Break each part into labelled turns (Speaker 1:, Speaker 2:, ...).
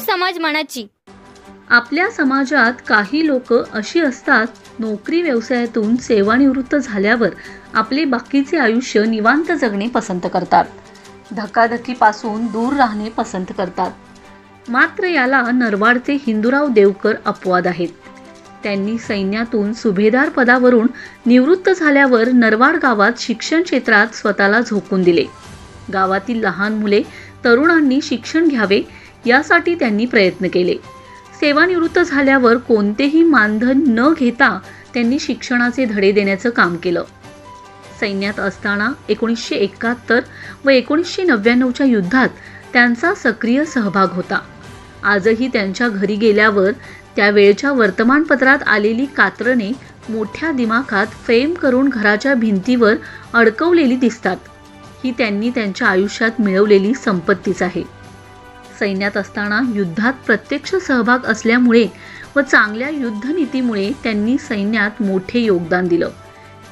Speaker 1: समाज मनाची.
Speaker 2: आपल्या समाजात काही लोक अशी असतात नोकरी व्यवसायातून सेवानिवृत्त झाल्यावर आपले बाकीचे आयुष्य निवांत जगणे पसंत करतात. धकाधकीपासून दूर राहणे पसंत करतात. मात्र याला नरवाडचे हिंदूराव देवकर अपवाद आहेत. त्यांनी सैन्यातून सुभेदार पदावरून निवृत्त झाल्यावर नरवाड गावात शिक्षण क्षेत्रात स्वतःला झोकून दिले. गावातील लहान मुले तरुणांनी शिक्षण घ्यावे यासाठी त्यांनी प्रयत्न केले. सेवानिवृत्त झाल्यावर कोणतेही मानधन न घेता त्यांनी शिक्षणाचे धडे देण्याचं काम केलं. सैन्यात असताना एकोणीसशे एकाहत्तर व एकोणीसशे नव्याण्णवच्या युद्धात त्यांचा सक्रिय सहभाग होता. आजही त्यांच्या घरी गेल्यावर त्यावेळच्या वर्तमानपत्रात आलेली कात्रणे मोठ्या दिमाखात फ्रेम करून घराच्या भिंतीवर अडकवलेली दिसतात. ही त्यांनी त्यांच्या आयुष्यात मिळवलेली संपत्तीच आहे. सैन्यात असताना युद्धात प्रत्यक्ष सहभाग असल्यामुळे व चांगल्या युद्धनीतीमुळे त्यांनी सैन्यात मोठे योगदान दिलं.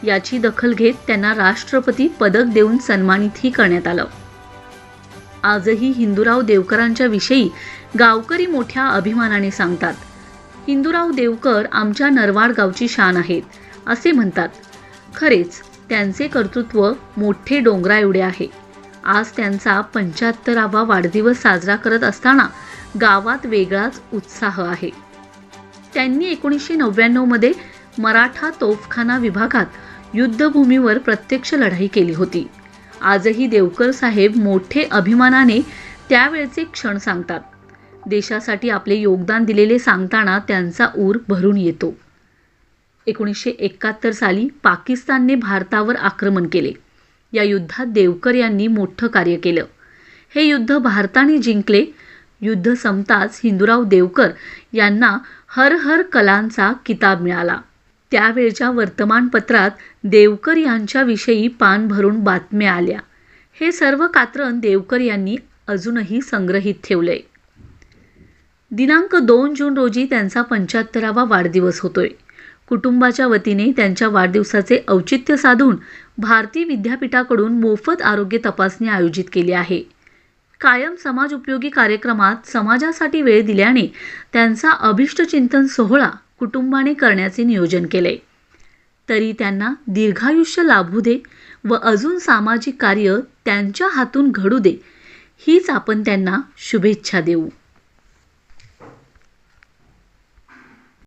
Speaker 2: याची दखल घेत त्यांना राष्ट्रपती पदक देऊन सन्मानितही करण्यात आलं. आजही हिंदूराव देवकरांच्या विषयी गावकरी मोठ्या अभिमानाने सांगतात हिंदूराव देवकर आमच्या नरवाड गावची शान आहेत असे म्हणतात. खरेच त्यांचे कर्तृत्व मोठे डोंगरा एवढे आहे. आज त्यांचा पंच्याहत्तरावा वाढदिवस साजरा करत असताना गावात वेगळाच उत्साह आहे. त्यांनी एकोणीसशे नव्याण्णवमध्ये मराठा तोफखाना विभागात युद्धभूमीवर प्रत्यक्ष लढाई केली होती. आजही देवकर साहेब मोठे अभिमानाने त्यावेळचे क्षण सांगतात. देशासाठी आपले योगदान दिलेले सांगताना त्यांचा ऊर भरून येतो. एकोणीसशे एकाहत्तर साली पाकिस्तानने भारतावर आक्रमण केले. या युद्धात देवकर यांनी मोठं कार्य केलं. हे युद्ध भारताने जिंकले. युद्ध संपताच हिंदूराव देवकर यांना हर हर कलांचा किताब मिळाला. त्यावेळच्या वर्तमानपत्रात देवकर यांच्याविषयी पान भरून बातम्या आल्या. हे सर्व कात्रण देवकर यांनी अजूनही संग्रहित ठेवलंय. दिनांक दोन जून रोजी त्यांचा पंच्याहत्तरावा वाढदिवस होतोय. कुटुंबाच्या वतीने त्यांच्या वाढदिवसाचे औचित्य साधून भारती विद्यापीठाकडून मोफत आरोग्य तपासणी आयोजित केली आहे. कायम समाज उपयोगी कार्यक्रमात समाजासाठी वेळ दिल्याने त्यांचा अभिष्टचिंतन सोहळा कुटुंबाने करण्याचे नियोजन केले. तरी त्यांना दीर्घायुष्य लाभू दे व अजून सामाजिक कार्य त्यांच्या हातून घडू दे हीच आपण त्यांना शुभेच्छा देऊ.